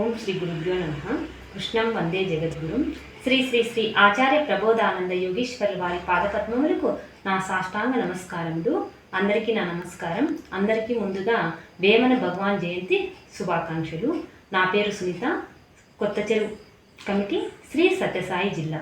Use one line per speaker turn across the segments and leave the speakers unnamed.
ఓం శ్రీ గురుభ్యో నమ. కృష్ణం వందే జగద్గురు. శ్రీ శ్రీ శ్రీ ఆచార్య ప్రబోధానంద యోగేశ్వరి వారి పాదపద్మములకు నా సాష్టాంగ నమస్కారములు. అందరికీ నా నమస్కారం. అందరికీ ముందుగా వేమన భగవాన్ జయంతి శుభాకాంక్షలు. నా పేరు సునీత. కొత్త చెరువు కమిటీ శ్రీ సత్యసాయి జిల్లా.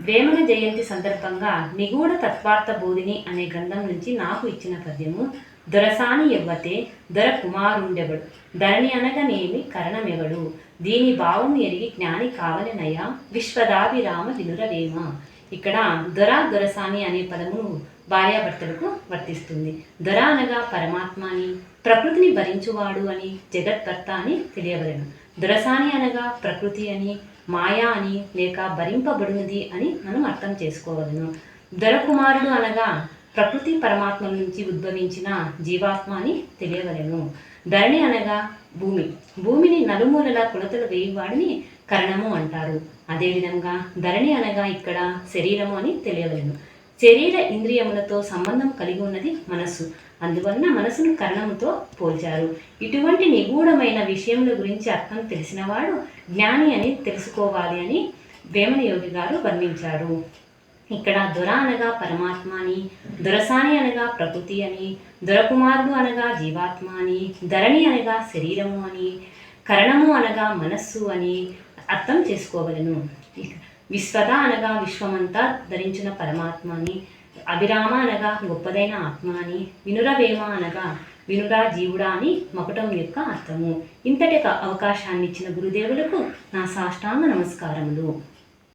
వేమన జయంతి సందర్భంగా నిగూఢ తత్వార్థ బోధిని అనే గ్రంథం నుంచి నాకు ఇచ్చిన పద్యము దొరసాని ఎవ్వతే దొర కుమారుండెవడు ధరణి అనగనేమి కరణమెవడు? దీని భావం ఎరిగి జ్ఞాని కావలనయ్య విశ్వదాభిరామ వినురవేమ. ఇక్కడ దొర దొరసాని అనే పదము భార్యాభర్తలకు వర్తిస్తుంది. దొర అనగా పరమాత్మ అని ప్రకృతిని భరించువాడు అని జగత్కర్త అని తెలియవలను దొరసాని అనగా ప్రకృతి అని మాయా అని లేక భరింపబడినది అని మనం అర్థం చేసుకోవలను. దొరకుమారుడు అనగా ప్రకృతి పరమాత్మ నుంచి ఉద్భవించిన జీవాత్మ అని తెలియవలను. ధరణి అనగా భూమి. భూమిని నలుమూలల కొలతలు వేయువాడిని కరణము అంటారు. అదేవిధంగా ధరణి అనగా ఇక్కడ శరీరము అని తెలియవలను. శరీర ఇంద్రియములతో సంబంధం కలిగి ఉన్నది మనస్సు. అందువలన మనసును కరణముతో పోల్చారు. ఇటువంటి నిగూఢమైన విషయముల గురించి అర్థం తెలిసినవాడు జ్ఞాని అని తెలుసుకోవాలి అని వేమన యోగి గారు వర్ణించారు. ఇక్కడ దొర అనగా పరమాత్మ అని దొరసాని అనగా ప్రకృతి అని దొరకుమారుడు అనగా జీవాత్మ అని ధరణి అనగా శరీరము అని కరణము అనగా మనస్సు అని అర్థం చేసుకోవలను. విశ్వత అనగా విశ్వమంతా ధరించిన పరమాత్మ అని అభిరామ అనగా గొప్పదైన ఆత్మ అని వినురవేమ అనగా వినురా జీవుడా అని మకుటం యొక్క అర్థము. ఇంతటి అవకాశాన్ని ఇచ్చిన గురుదేవులకు నా సాష్టాంగ నమస్కారములు.